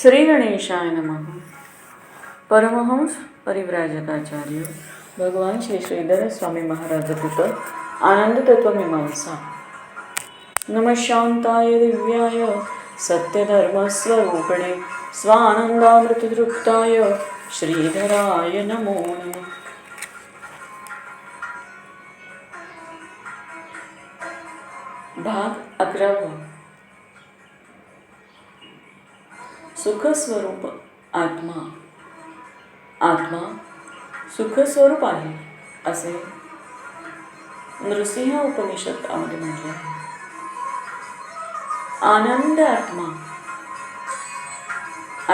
श्री गणेशाय नमः। परमहंस परिव्राजकाचार्य भगवान श्री श्रीधर स्वामी महाराज पुत आनंद तत्वमीमांसा नमः शांताय दिव्याय सत्यधर्मस्वरूपिणे स्वानंदामृततृप्ताय श्रीधराय नमो नमः। भाग अकरावा सुखस्वरूप आत्मा. आत्मा सुखस्वरूप आहे असे नृसिंह उपनिषदामध्ये म्हटले आहे. आनंद आत्मा.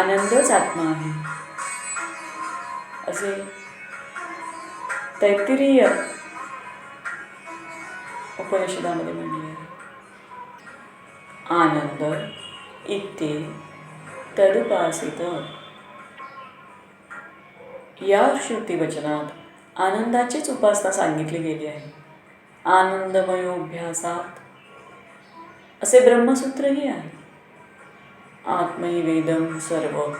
आनंदच आत्मा आहे. असे तैत्तिरीय उपनिषदामध्ये म्हटले आहे. आनंद इत्ये तदुपासित या श्रुतिवचनात आनंदाचीच उपासना सांगितली गेली आहे. आनंदमयोभ्यासात असे ब्रह्मसूत्रही आहे. आत्मयी वेदम सर्व.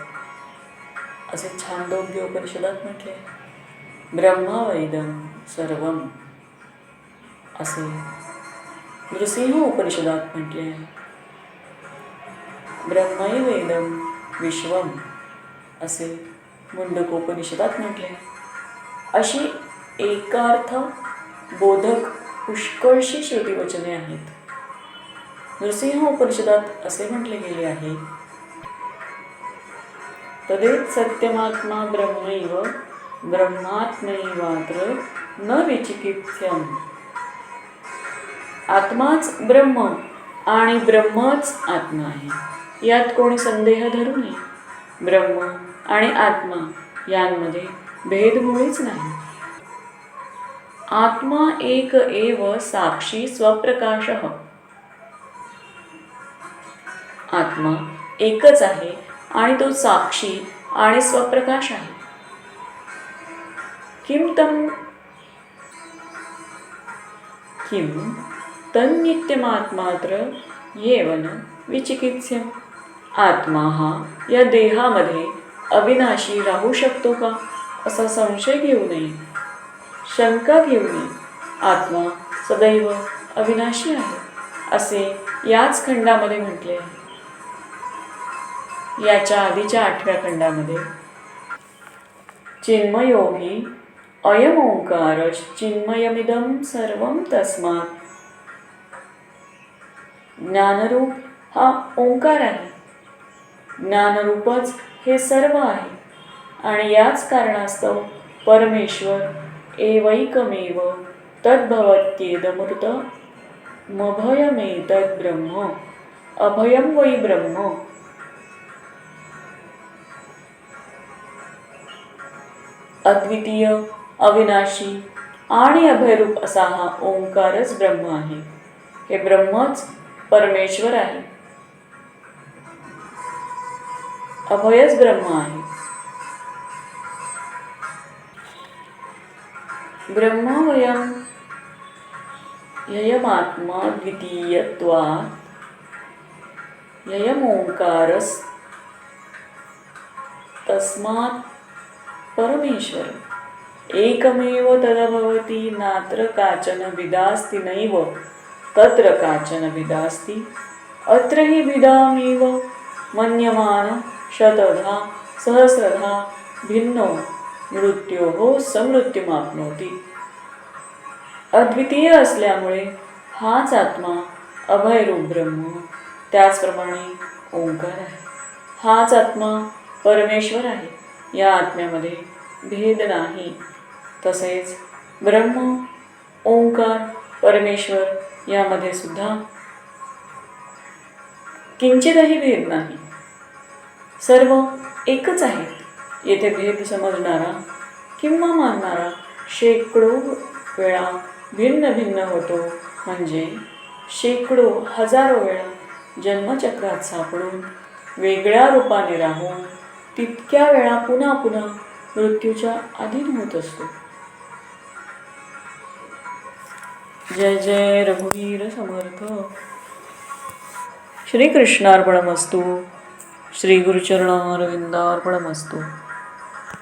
असे छांदोग्य उपनिषदात म्हटले ब्रह्मा सर्व सर्वम. असे नृसिंह उपनिषदात म्हटले आहे. ब्रह्मई वेदम विश्वम असे मुंडकोपनिषदात म्हटले. अशी एकार्थ बोधक पुष्कळशी शेवटी वचने आहेत. नृसिंह उपनिषदात असे म्हटले गेले आहे. तदेत सत्यमात्मा ब्रह्मैव ब्रह्मात्मैवात्र न विचिकित्स्यम. आत्माच ब्रह्म आणि ब्रह्मच आत्मा आहे. यात कोणी संदेह धरू नये. ब्रह्म आणि आत्मा यांमध्ये भेद मुळीच नाही. आत्मा एक एव साक्षी स्वप्रकाश. आत्मा एकच आहे आणि तो साक्षी आणि स्वप्रकाश आहे. किम तम किम तन्नित्यमात्मात्र येवन विचिकित्स्यम. आत्मा हा या देहामध्ये अविनाशी राहू शकतो का? असा संशय घेऊ नये. शंका घेऊ नये. आत्मा सदैव अविनाशी आहे असे याच खंडामध्ये म्हटले आहे. याच्या आधीच्या आठव्या खंडामध्ये चिन्मयोगी अयम ओंकार चिन्मयमिदम सर्वं तस्मात. ज्ञानरूप हा ओंकार आहे. ज्ञानरूपच हे सर्व आहे. आणि याच कारणास्तव परमेश्वर एवैकमेव तद्भवत्येदमृत मभयमेतद् ब्रह्म अभयं वै ब्रह्म. अद्वितीय अविनाशी आणि अभयरूप असा हा ओंकारच ब्रह्म आहे. हे ब्रह्मच परमेश्वर आहे. अभयच ब्रह्म आहे. ब्रह्मवयम ययमात्मा द्वितीयत्वात् ययमोंकारस तस्मात् परमेश्वर। एकमेव तदभवती नात्र काचन विदास्ति नैव तत्र काचन विदास्ति अत्र हि विदामेव। मन्यमान शतधा सहस्रधा भिन्नो मृत्योः समृत्युमाप्नोति. अद्वितीय असल्यामुळे हाच आत्मा अभयरूप ब्रह्म त्याचप्रमाणे ओंकार आहे. हाच आत्मा परमेश्वर आहे. या आत्म्यामध्ये भेद नाही. तसेच ब्रह्म ओंकार परमेश्वर यामध्ये सुद्धा किंचितही भेद नाही. सर्व एकच आहेत. येथे भेद समजणारा किंवा मानणारा शेकडो वेळा भिन्न भिन्न होतो. म्हणजे शेकडो हजारो वेळा जन्मचक्रात सापडून वेगळ्या रूपाने राहून तितक्या वेळा पुन्हा पुन्हा मृत्यूच्या अधीन होत असतो. जय जय रघुवीर समर्थ. श्रीकृष्णार्पणमस्तू. श्रीगुरुचरणारविंदार्पणमस्तू.